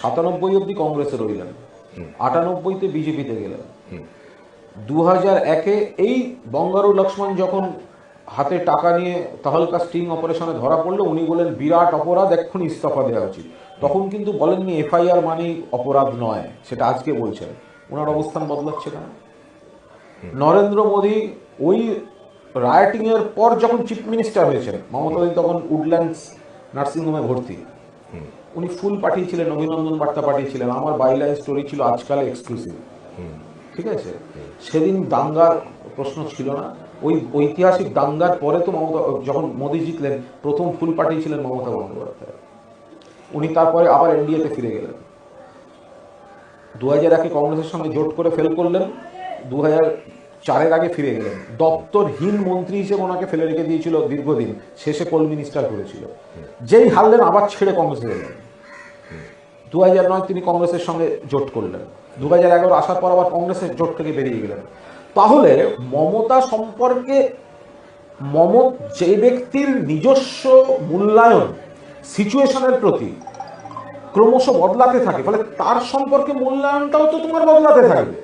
সাতানব্বই অব্দি কংগ্রেসে রইলেন। আটানব্বইতে বিজেপিতে গেলেন। দু হাজার একে এই বঙ্গারু লক্ষ্মণ যখন হাতে টাকা নিয়ে তাহলকা স্টিং অপারেশনে ধরা পড়ল, উনি বলেন, বিরাট অপরাধ, এক্ষুনি ইস্তফা দেওয়া উচিত। তখন কিন্তু বলেননি, এফআইআর মানেই অপরাধ নয়। সেটা আজকে বলছেন। ওনার অবস্থান বদলাচ্ছে না নরেন্দ্র মোদী ওই রাইটিং এর পর যখন চিফ মিনিস্টার হয়েছেন, মমতা তখন উডল্যান্ডস নার্সিংহোমে ভর্তি। উনি ফুল পাঠিয়েছিলেন অভিনন্দন বার্তা পাঠিয়েছিলেন। আমার বাইলাইন স্টোরি ছিল আজকাল এক্সক্লুসিভ ঠিক আছে? সেদিন দাঙ্গার প্রশ্ন ছিল না। ওই ঐতিহাসিক দাঙ্গার পরে তো মমতা যখন মোদী জিতলেন প্রথম ফুল পাঠিয়েছিলেন মমতা বন্দ্যোপাধ্যায়। উনি তারপরে আবার এনডিএতে ফিরে গেলেন। দু হাজার একে কংগ্রেসের সঙ্গে জোট করে ফেল করলেন। দু হাজার চারের আগে ফিরে গেলেন দপ্তরহীন মন্ত্রী হিসেবে ওনাকে ফেলে রেখে দিয়েছিল দীর্ঘদিন। শেষে কোল মিনিস্টার করেছিল যেই হারলেন, আবার ছেড়ে কংগ্রেসে গেলেন দু হাজার নয় তিনি কংগ্রেসের সঙ্গে জোট করলেন। দু হাজার এগারো আসার পর আবার কংগ্রেসের জোট থেকে বেরিয়ে গেলেন। তাহলে মমতা সম্পর্কে মম যে ব্যক্তির নিজস্ব মূল্যায়ন, সিচুয়েশনের প্রতি ক্রমশ বদলাতে থাকে, ফলে তার সম্পর্কে মূল্যায়নটাও তো তোমার বদলাতে থাকবে।